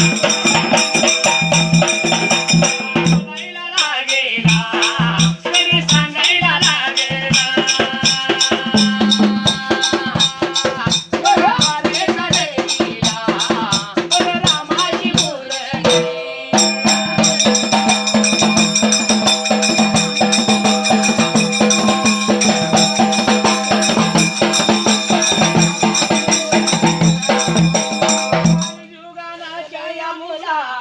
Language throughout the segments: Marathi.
Thank you. Yeah.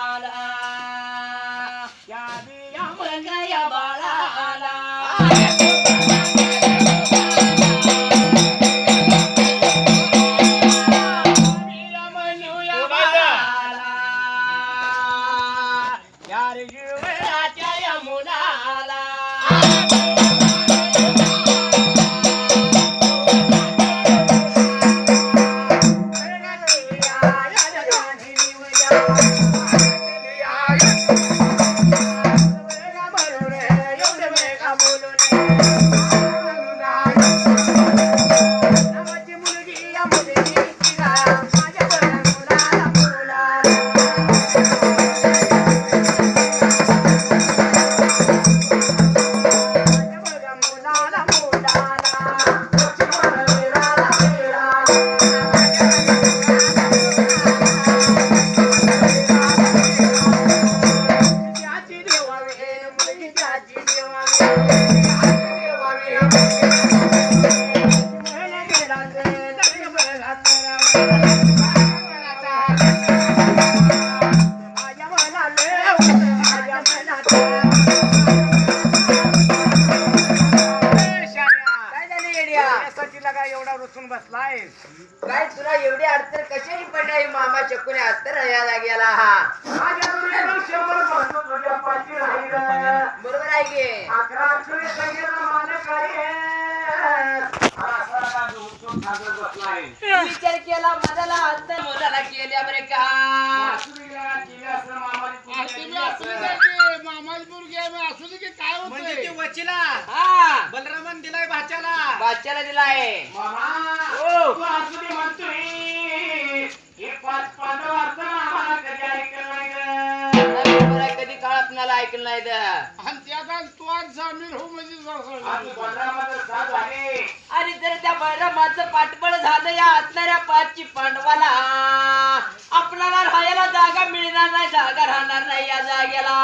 काय रुसून बसलाय काय तुला एवढी अडचण कशाची पडली मामा चक्कूने अस्तर यायला गेला हा माझ्या दुनियेला शंभरपासून तुझ्या पाठी राहिलं. बरोबर आहे की? अकरा अक्षरे संगीत मालक आहे बसलाय विचार केला मनाला हस्त मुलाला केल्या बरे का? म्हणजे ते वचिला? हा. बलरामन बादशाला हो. बरोबर आहे, कधी काळ आपणाला ऐकलं नाही तर आणि जर त्या बैरामाचं पाठबळ झालं या असणाऱ्या पाचची पांडवाला आपल्याला राहायला जागा मिळणार नाही जागा राहणार नाही या जागेला.